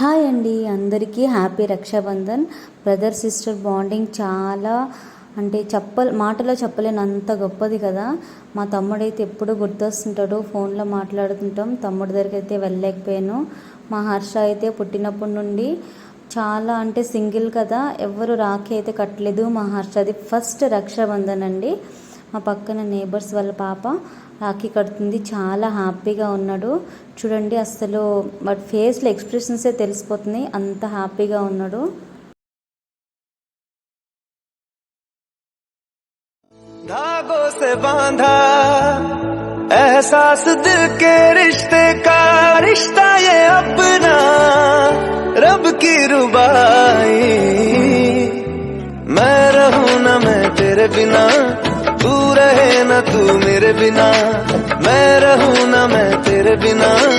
Hi అండి. అందరికీ happy Rakshabandhan. Brother sister bonding చాలా అంటే చెప్ప మాటలో చెప్పలేనంత గొప్పది కదా. మా తమ్ముడైతే ఎప్పుడు గుర్తొస్తుంటాడు. ఫోన్లో మాట్లాడుతుంటాం. తమ్ముడి దగ్గరికి అయితే వెళ్ళలేకపోయాను. మా హర్ష అయితే పుట్టినప్పటి నుండి చాలా అంటే సింగిల్ కదా. ఎవరు రాఖీ అయితే కట్టలేదు. మా హర్షది ఫస్ట్ రక్షాబంధన్ అండి మా పక్కన నేబర్స్ వాళ్ళ పాప రాఖీ కడుతుంది చాలా హ్యాపీగా ఉన్నాడు చూడండి అసలు వాడి ఫేస్లో ఎక్స్ప్రెషన్సే తెలిసిపోతున్నాయి అంత హ్యాపీగా ఉన్నాడు धागों से बांधा एहसास दिल के रिश्ते का रिश्ता ये अपना रब की रुबाई मैं रहूं ना मैं तेरे बिना तू रहे ना तू मेरे बिना मैं रहू ना मैं तेरे बिना।